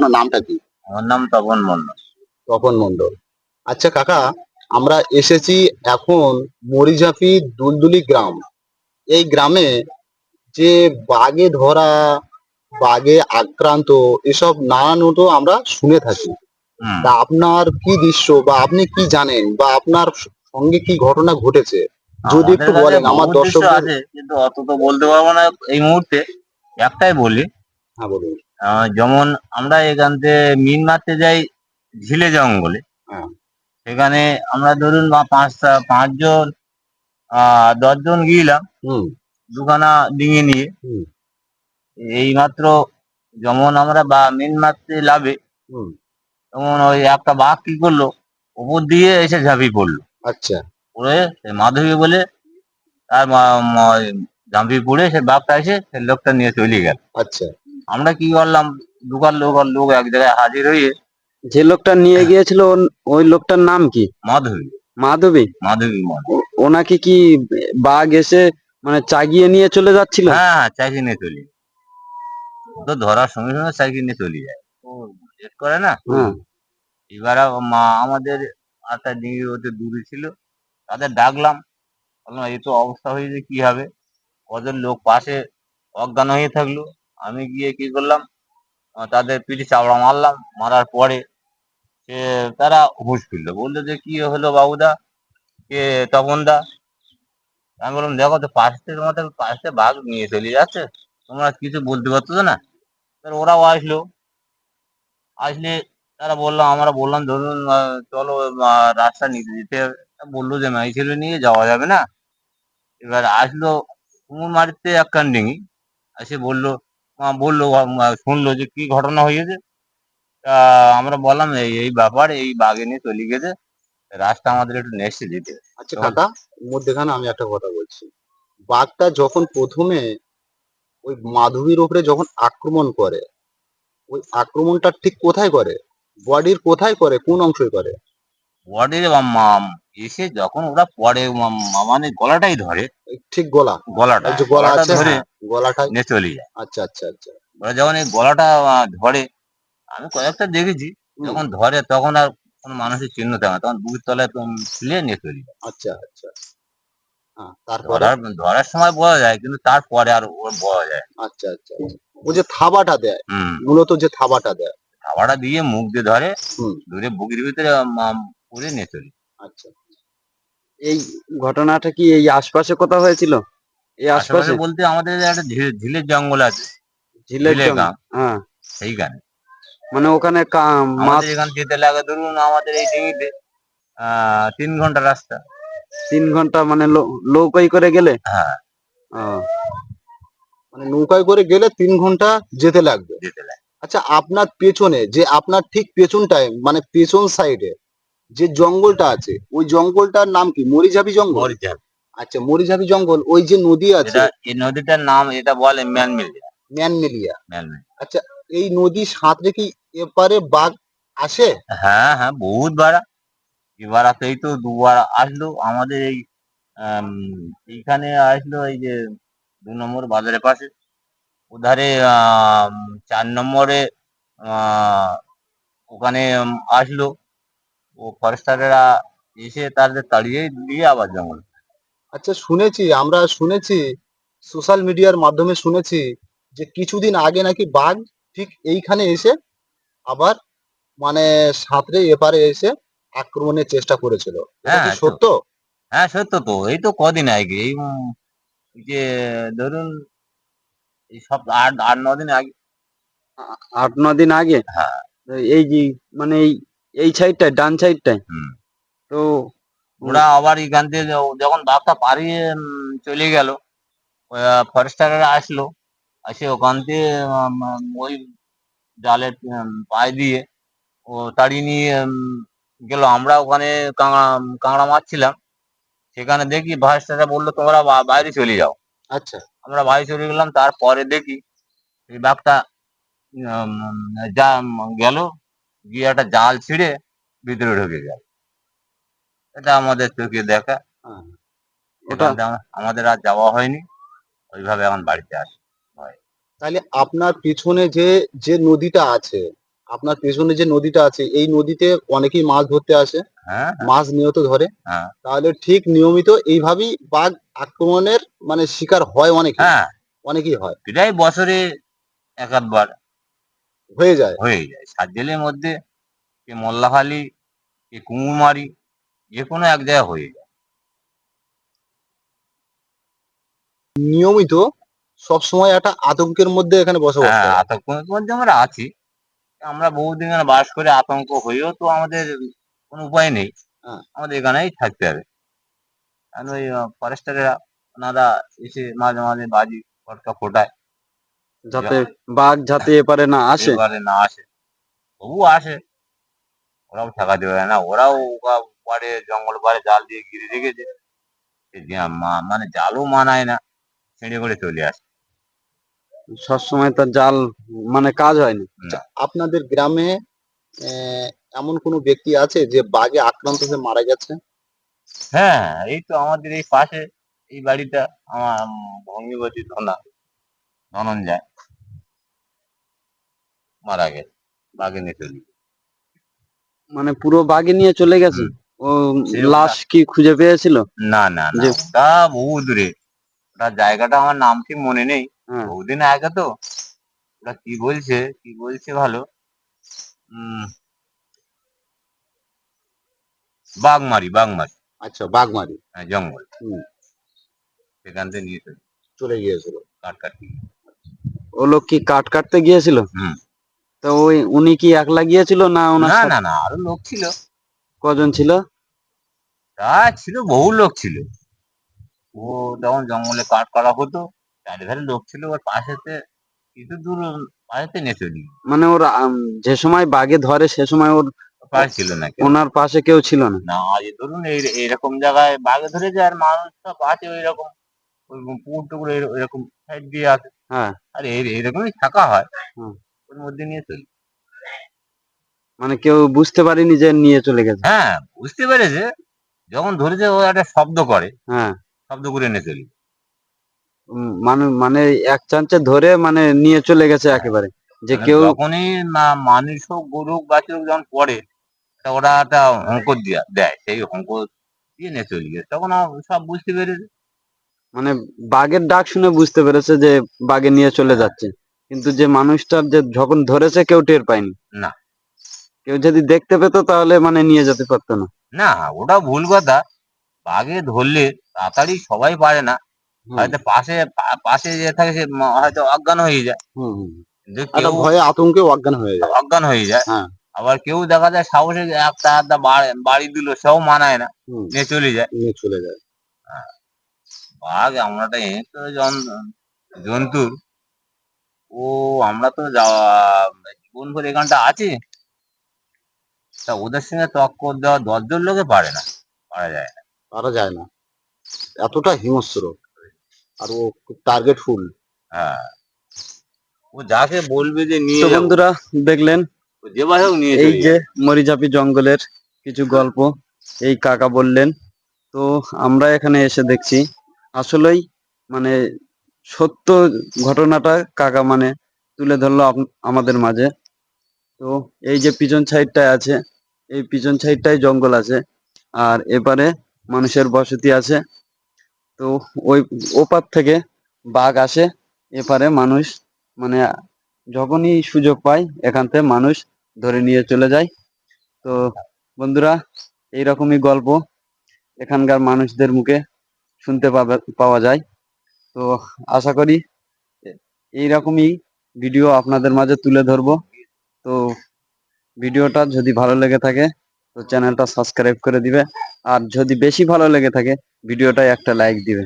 আপনার নামটা কি? আমার নাম তপন মন্ডল তপন মন্ডল আচ্ছা কাকা আমরা এসেছি এখন মরিঝাপি দুলদুলি গ্রাম। এই গ্রামে যে বাঘে ধরা বাঘে আক্রান্ত এসব নানানত আমরা শুনে থাকি। তা আপনার কি দৃশ্য বা আপনি কি জানেন বা আপনার সঙ্গে কি ঘটনা ঘটেছে? যদি একটু বলেন আমার দর্শক আছে কিন্তু অত তো বলতে পারব না এই মুহূর্তে। একটাই বলি হ্যাঁ বলুন। যেমন আমরা এখান থেকে মিন মারতে যাই ঝিলে জঙ্গলে। হ্যাঁ। সেখানে আমরা ধরুন বা পাঁচটা পাঁচজন আহ দশজন গিয়েলাম। হুম। দুখানা ডিঙে নিয়ে। এই মাত্র যেমন আমরা বা মিন মারতে লাভে হুম। তখন ওই একটা বাঘ কি করল? উপর দিয়ে এসে ঝাঁপিয়ে পড়ল। আচ্ছা। পড়ে মাধবী বলে তার ঝাঁপিয়ে পড়ে সে বাঘটা এসে সে লোকটা নিয়ে চলে গেল। আচ্ছা। আমরা কি করলাম? দুকার লোক আর লোক এক জায়গায় হাজির হয়ে যে লোকটা নিয়ে গিয়েছিল ওন- ওই লোকটার নাম কি? মাধবী। মাধবী? মাধবী ও- ওনাকে কি বাঘ এসে মানে চাগিয়ে নিয়ে চলে যাচ্ছিল? হ্যাঁ হ্যাঁ নিয়ে চলি তো ধরার সঙ্গে সঙ্গে সাইকেল নিয়ে চলে যায়। ও চেক করে না? হ্যাঁ। এবার আবার মা আমাদের একটা ডিঙি ওতে দূরে ছিল। তাদের ডাকলাম। বললাম এই তো অবস্থা হয়েছে কি হবে? কজন লোক পাশে অজ্ঞান হয়ে থাকল। আমি গিয়ে কি করলাম? তাদের পিঠে চাপড়া মারলাম, মারার পরে সে, তারা হুঁশ ফিরলো। বলল যে, কি হলো বাবুদা? কে তপন দা? আমি বললাম, দেখো তো পাশের মতো পাশে বাঘ নিয়ে চলে যাচ্ছে। তোমরা কিছু বলতে পারতো না? ওরাও আসলো। আসলে তারা বললাম আমরা বললাম, ধরুন চলো রাস্তা নিতে যেতে বলল যে মাই ছেলে নিয়ে যাওয়া যাবে না? এবার আসলো কুমুর মারিতে এক কান্ডিঙি এসে বলল বলল শুনলো যে কি ঘটনা হয়েছে? তা আমরা বললাম এই এই ব্যাপার এই বাঘে নিয়ে চলে গেছে রাস্তা আমাদের একটু নেক্সট যেতে। আচ্ছা কাকা মধ্যেখানে আমি একটা কথা বলছি। বাঘটা যখন প্রথমে ওই মাধবীর উপরে যখন আক্রমণ করে ওই আক্রমণটা ঠিক কোথায় করে? বডির কোথায় করে? কোন অংশে করে? বডির এসে যখন ওরা পরে মানে গলাটাই ধরে ঠিক গলা। গলাটা গলাটা আছে ধরে হ্যাঁ, গলাটাই নিয়ে চলে যায়। আচ্ছা আচ্ছা আচ্ছা। ওরা যখন এই গলাটা ধরে আমি কয়েকটা দেখেছি যখন ধরে তখন আর কোনো মানুষের চিহ্ন থাকে না তখন বুকের তলায় ফুলে নিয়ে চলে যায়। আচ্ছা আচ্ছা। তারপরে? ধরার ধরার সময় বোঝা যায় কিন্তু তারপরে আর ওর বোঝা যায়। আচ্ছা আচ্ছা আচ্ছা। ও যে থাবাটা দেয় মূলত যে থাবাটা দেয়। খাবারটা দিয়ে মুখ দিয়ে ধরে। ধরে বুকের ভিতরে পুরে নিয়ে চলে। আচ্ছা। এই ঘটনাটা কি এই আশপাশে কোথাও হয়েছিল? এই আশপাশে বলতে আমাদের একটা ঝিল- ঝিলের জঙ্গল আছে। ঝিলের ঝিলের জঙ্গল। হ্যাঁ। সেইখানে। মানে ওখানে কা- মাছ আমাদের এখান যেতে লাগে ধরুন আমাদের এই ডিঙিতে আহ তিন ঘণ্টা রাস্তা। তিন ঘণ্টা মানে লো- নৌকায় করে গেলে? হ্যাঁ। ও, মানে নৌকায় করে গেলে তিন ঘণ্টা যেতে লাগবে? যেতে লাগে আচ্ছা আপনার পেছনে যে আপনার ঠিক পেছনটায় মানে পেছন সাইডে যে জঙ্গলটা আছে ওই জঙ্গলটার নাম কি? মরিঝাবি জঙ্গল? মরিচা আচ্ছা মরিঝাবি জঙ্গল ওই যে নদী আছে। এটা এই নদীটার নাম এটা বলে ম্যানমিল ম্যানমেলিয়া। ম্যানমিল এই নদী সাঁতরে কি এপারে বাঘ আসে? হ্যাঁ হ্যাঁ বহুত বাড়া এবার এই তো দুবার আসলো। আমাদের এই আম, এইখানে আসলো এই যে দু নম্বর বাজারের পাশে। ওধারে আম, চার নম্বরে আহ, ওখানে উম, আসলো। ও ফরেস্টারেরা এসে তাদের তাড়িয়ে দিয়ে আবার জঙ্গল। আচ্ছা শুনেছি আমরা শুনেছি সোশ্যাল মিডিয়ার মাধ্যমে শুনেছি যে কিছুদিন আগে নাকি বাঘ ঠিক এইখানে এসে আবার মানে সাঁতরে এপারে এসে আক্রমণের চেষ্টা করেছিল। হ্যাঁ, সত্য? হ্যাঁ সত্য তো। এই তো কদিন আগে এই যে ধরুন এই সব আট আট ন দিন আগে আট ন দিন আগে? হ্যাঁ। এই যে মানে এই এই সাইডটায় ডান সাইডটায় তো ওরা আবার এখান থেকে যখন বাঘটা পাড়িয়ে চলে গেল ফরেস্টাররা আসলো এসে ওখান থেকে ওই জালের পায়ে দিয়ে ও তাড়িয়ে নিয়ে গেল। আমরা ওখানে কাঁকড়া কাঁকড়া মারছিলাম। সেখানে দেখি ফরেস্টাররা বলল তোমরা বাইরে চলে যাও। আচ্ছা। আমরা বাইরে চলে গেলাম। তারপরে দেখি এই বাঘটা যা গেল। গিয়ে একটা জাল ছিঁড়ে ভিতরে ঢুকে গেল। এটা আমাদের চোখে দেখা। হ্যাঁ। ওটা আমাদের আর যাওয়া হয়নি। ওইভাবে এখন বাড়িতে আসি তাহলে আপনার পিছনে যে যে নদীটা আছে আপনার পেছনে যে নদীটা আছে এই নদীতে অনেকেই মাছ ধরতে আসে। হ্যাঁ মাছ নিয়ত ধরে। হ্যাঁ। তাহলে ঠিক নিয়মিত এইভাবেই বাঘ আক্রমণের মানে শিকার হয় অনেকে হ্যাঁ। অনেকেই হয়। প্রায় বছরে এক আধবার হয়ে যায়। হয়ে যায়। সাত জেলের মধ্যে কে মোল্লাখালি কে কুমুরমারি যে কোনো এক জায়গায় হয়ে যায়। নিয়মিত সব সময় একটা আতঙ্কের মধ্যে এখানে বসবাস হ্যাঁ করে আতঙ্কের মধ্যে আমরা আছি। আমরা বহুদিন এখানে বাস করে আতঙ্ক হয়েও তো আমাদের কোনো উপায় নেই। হ্যাঁ। আমাদের এখানেই থাকতে হবে। কারণ ওই ফরেস্টারেরা ওনারা এসে মাঝে মাঝে বাজি ফটকা ফোটায়। যাতে বাঘ যাতে এপারে না আসে। এবারে না আসে। তবু আসে। ওরাও ঠেকাতে পারে না। ওরাও পাড়ে জঙ্গল পাড়ে জাল দিয়ে ঘিরে রেখেছে। মানে জালও মানায় না। ছেড়ে করে চলে আসে। সবসময় তার জাল মানে কাজ হয়নি আপনাদের গ্রামে আহ, এমন কোনো ব্যক্তি আছে যে বাঘে আক্রান্ত হয়ে মারা গেছে? হ্যাঁ এই তো আমাদের এই পাশে এই বাড়িটা আমার ভঙ্গিবতী ধনা ধনঞ্জয়। মারা গেছে বাঘে নিয়ে চলি মানে পুরো বাগে নিয়ে চলে গেছে? ও লাশ কি খুঁজে পেয়েছিল? না না না যে- বহু দূরে। ওটা জায়গাটা আমার নাম ঠিক মনে নেই? হ্যাঁ। বহুদিন আগে তো। ওটা কি বলছে? কি বলছে ভালো? বাঘমারি বাঘমারি। আচ্ছা বাঘমারি। হ্যাঁ, জঙ্গল। হুম। সেখান থেকে নিয়ে চলে গিয়েছিল। কাট কাটি ও লোক কি কাট কাটতে গিয়েছিল? হুম। তো ওই উনি কি একলা গিয়েছিল না ওনার না সাথে? না না আরও লোক ছিল। কজন ছিল? তা ছিল বহু লোক ছিল। ও যখন জঙ্গলে কাঠ করা হতো চারিধারে লোক ছিল ওর পাশেতে কিছু দূর পাশেতে নিয়ে চলি মানে ওর আম, যে সময় বাগে ধরে সে সময় ওর পাশে ছিল না কেউ। ওনার পাশে কেউ ছিল না? না আজ ধরুন এই এইরকম জায়গায় বাঘে ধরেছে আর মানুষ সব আছে ওই রকম ওই পুকুর টুকুর এরকম সাইড দিয়ে আছে। হ্যাঁ। আর এই এইরকমই থাকা হয়। হুম। ওর মধ্যে নিয়ে চলি মানে কেউ বুঝতে পারেনি যে নিয়ে চলে গেছে। হ্যাঁ বুঝতে পেরেছে। যখন ধরেছে ও একটা শব্দ করে। হ্যাঁ। শব্দ করে নিয়ে চলি। মানে মানে এক চান্সে ধরে মানে নিয়ে চলে গেছে একেবারে। যে মানে কেউ যখনই মানুষ হোক গরু হোক বাছুর হোক যখন পড়ে তা ওরা একটা হংকর দিয়া দেয়। সেই হংকর দিয়ে নিয়ে চলে গেছে। তখন সব বুঝতে পেরেছে। মানে বাঘের ডাক শুনে বুঝতে পেরেছে যে বাঘে নিয়ে চলে যাচ্ছে। কিন্তু যে মানুষটার যে যখন ধরেছে কেউ টের পায়নি। না। কেউ যদি দেখতে পেতো তাহলে মানে নিয়ে যেতে পারতো না। না ওটা ভুল কথা। বাঘে ধরলে তাড়াতাড়ি সবাই পারে না। হয়তো পাশে পাশে যে থাকে সে হয়তো অজ্ঞান হয়ে যায়। একটা ভয়ে আতঙ্কে অজ্ঞান হয়ে যায়। অজ্ঞান হয়ে যায়। হ্যাঁ। আবার কেউ দেখা যায় সাহসে একটা আধটা বাড়ি- বাড়ি দিল সেও মানায় না। নিয়ে চলে যায়। নিয়ে চলে যায়। বাঘ আমরা একটা জন্তুর ও আমরা তো যাওয়া জীবন ভর এখানটা আছি? তা ওদের সঙ্গে টক্কর দেওয়া দশজন লোকে পারে না পারা যায় না। পারা যায় না। এতটা হিংস্র। আর ও টার্গেটফুল হ্যাঁ। ও যাকে বলবে যে নিয়ে তো বন্ধুরা দেখলেন? ও যে ভাবে হোক নিয়ে এই যে যাবে। মরিচাপি জঙ্গলের কিছু গল্প এই কাকা বললেন। তো আমরা এখানে এসে দেখছি আসলেই মানে সত্য ঘটনাটা কাকা মানে তুলে ধরলো আমাদের মাঝে। তো এই যে পিছন সাইডটায় আছে, এই পিছন সাইডটায় জঙ্গল আছে, আর এপারে মানুষের বসতি আছে। তো ওই ওপার থেকে বাঘ আসে, এপারে মানুষ মানে যখনই সুযোগ পায়, এখান থেকে মানুষ ধরে নিয়ে চলে যায়। তো বন্ধুরা, এইরকমই গল্প। এখানকার মানুষদের মুখে শুনতে পাওয়া যায়। তো আশা করি এইরকমই ভিডিও আপনাদের মাঝে তুলে ধরব। তো ভিডিওটা যদি ভালো লেগে থাকে, তো চ্যানেলটা সাবস্ক্রাইব করে দিবে। আর যদি বেশি ভালো লেগে থাকে, ভিডিওটায় একটা লাইক দিবে।